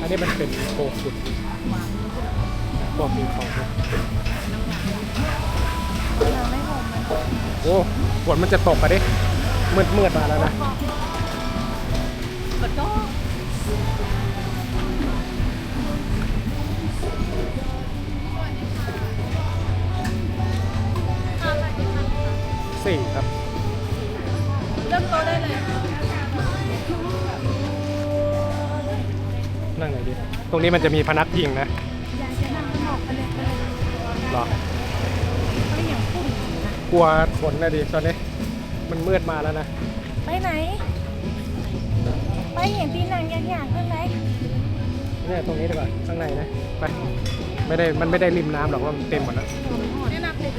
อันนี้มันเป็นโคขุดบอกมีของรัโอ้ฝนมันจะตกอะดิมืดมืดมาแล้วนะสี่ครับ เริ่มโตได้เลย นั่งไหนดีตรงนี้มันจะมีพนักพิงนะยายจะนั่งข้างนอกไปเลยไปเลยหรอไม่อย่างพูดกลัวฝนนะดิตอนนี้มันมืดมาแล้วนะไปไหน ไปเห็นปีนังอยากๆเพื่อนไหมเนี่ยตรงนี้ดีกว่าข้างในนะไปไม่ได้มันไม่ได้ริมน้ำหรอกว่ามันเต็มหมดแล้ว แนะนำเด็ก